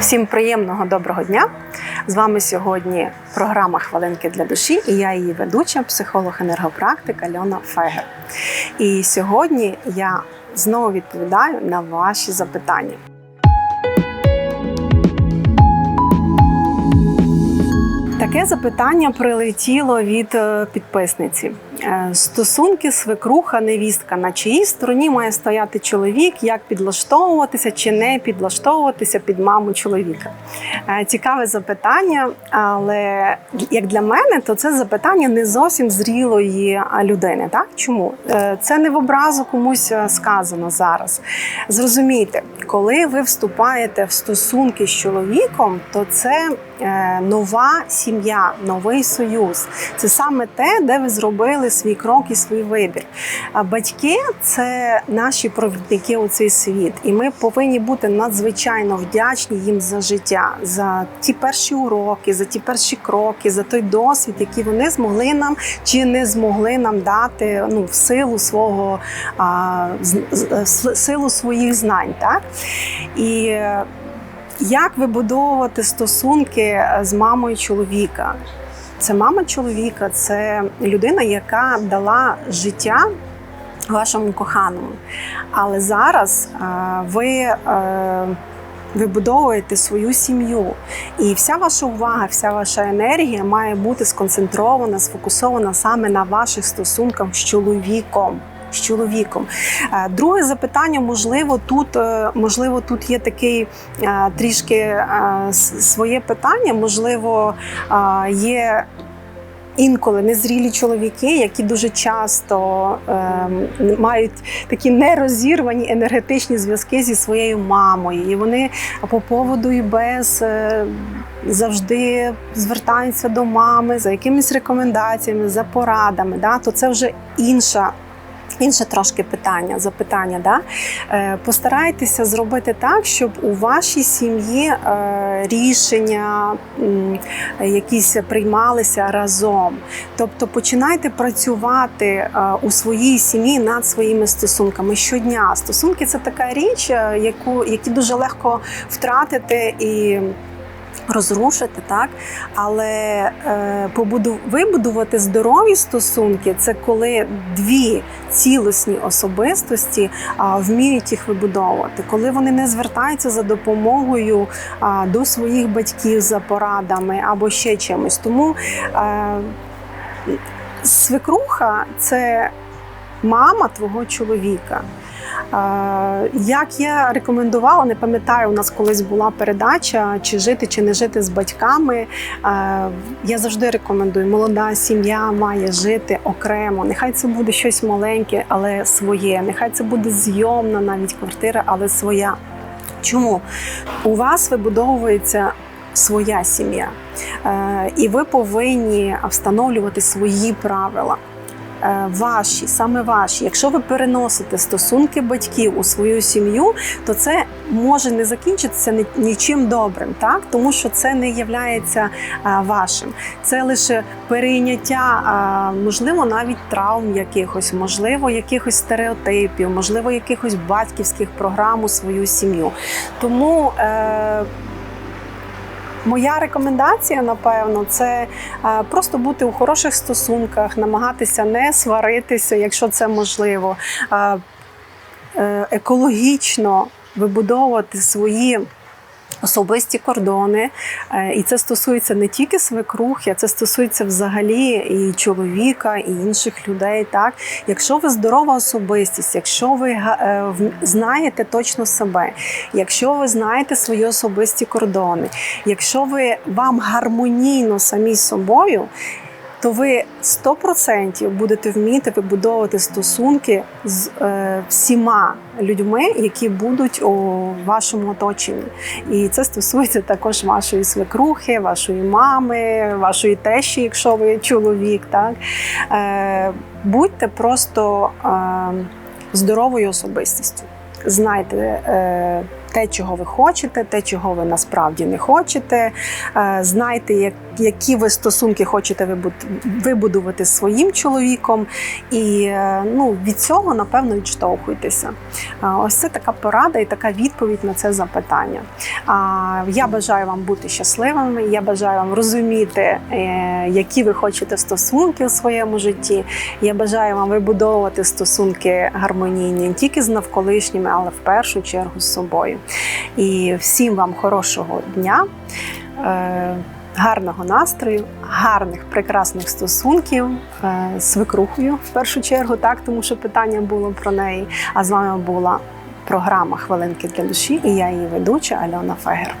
Всім приємного доброго дня! З вами сьогодні програма Хвилинки для душі і я її ведуча, психолог-енергопрактик Альона Фегер. І сьогодні я знову відповідаю на ваші запитання. Таке запитання прилетіло від е, підписниці. Е, Стосунки свекруха, невістка. На чиїй стороні має стояти чоловік, як підлаштовуватися чи не підлаштовуватися під маму чоловіка? Е, Цікаве запитання, але як для мене, то це запитання не зовсім зрілої людини. Так чому це не в образу комусь сказано зараз? Зрозумійте, коли ви вступаєте в стосунки з чоловіком, то це нова сім'я, новий союз. Це саме те, де ви зробили свій крок і свій вибір. Батьки це наші провідники у цей світ, і ми повинні бути надзвичайно вдячні їм за життя, за ті перші уроки, за ті перші кроки, за той досвід, який вони змогли нам чи не змогли нам дати ну, в силу свого а, силу своїх знань. Так? І е, як вибудовувати стосунки е, з мамою чоловіка? Це мама чоловіка, це людина, яка дала життя вашому коханому. Але зараз е, ви е, вибудовуєте свою сім'ю, і вся ваша увага, вся ваша енергія має бути сконцентрована, сфокусована саме на ваших стосунках з чоловіком. З чоловіком. Е, Друге запитання, можливо, тут е, можливо, тут є такий е, трішки своє питання. Можливо, є інколи незрілі чоловіки, які дуже часто е, мають такі нерозірвані енергетичні зв'язки зі своєю мамою, і вони по поводу і без. е, Завжди звертаються до мами за якимись рекомендаціями, за порадами. Да? То це вже інша Інше трошки питання, запитання. Да? Е, Постарайтеся зробити так, щоб у вашій сім'ї е, рішення якісь приймалися разом. Тобто починайте працювати е, у своїй сім'ї над своїми стосунками щодня. Стосунки це така річ, яку, які дуже легко втратити і. Розрушити, так але е, побуду, вибудувати здорові стосунки це коли дві цілісні особистості а, вміють їх вибудовувати, коли вони не звертаються за допомогою а, до своїх батьків за порадами або ще чимось. Тому е, свекруха це мама твого чоловіка. Е, Як я рекомендувала, не пам'ятаю, у нас колись була передача, чи жити, чи не жити з батьками. Е, Я завжди рекомендую, молода сім'я має жити окремо. Нехай це буде щось маленьке, але своє. Нехай це буде зйомна навіть квартира, але своя. Чому? У вас вибудовується своя сім'я, Е, і ви повинні встановлювати свої правила. Е, Ваші, саме ваші. Якщо ви переносите стосунки батьків у свою сім'ю, то це може не закінчитися нічим добрим, так тому що це не є вашим. Це лише перейняття, можливо, навіть травм якихось, можливо, якихось стереотипів, можливо, якихось батьківських програм у свою сім'ю. Тому е, Моя рекомендація, напевно, це е, просто бути у хороших стосунках, намагатися не сваритися, якщо це можливо, е, екологічно вибудовувати свої. Особисті кордони, Е, і це стосується не тільки свекрухи, а це стосується взагалі і чоловіка, і інших людей. Так, якщо ви здорова особистість, якщо ви е, знаєте точно себе, якщо ви знаєте свої особисті кордони, якщо ви вам гармонійно самі з собою, то ви 100% будете вміти вибудовувати стосунки з е, всіма людьми, які будуть у вашому оточенні. І це стосується також вашої свекрухи, вашої мами, вашої тещі, якщо ви чоловік. Так? Е, будьте просто е, здоровою особистістю. Знайте е, те, чого ви хочете, те, чого ви насправді не хочете. Е, Знайте, які ви стосунки хочете вибудувати зі своїм чоловіком, і е, ну, від цього, напевно, відштовхуйтеся. Е, Ось це така порада і така відповідь на це запитання. Я бажаю вам бути щасливими. Я бажаю вам розуміти, які ви хочете стосунки у своєму житті. Я бажаю вам вибудовувати стосунки гармонійні не тільки з навколишніми, але в першу чергу з собою. І всім вам хорошого дня. е, Гарного настрою, гарних прекрасних стосунків е, з викрухою в першу чергу, так тому що питання було про неї. А з вами була програма Хвилинки для душі і я її ведуча Альона Фегер.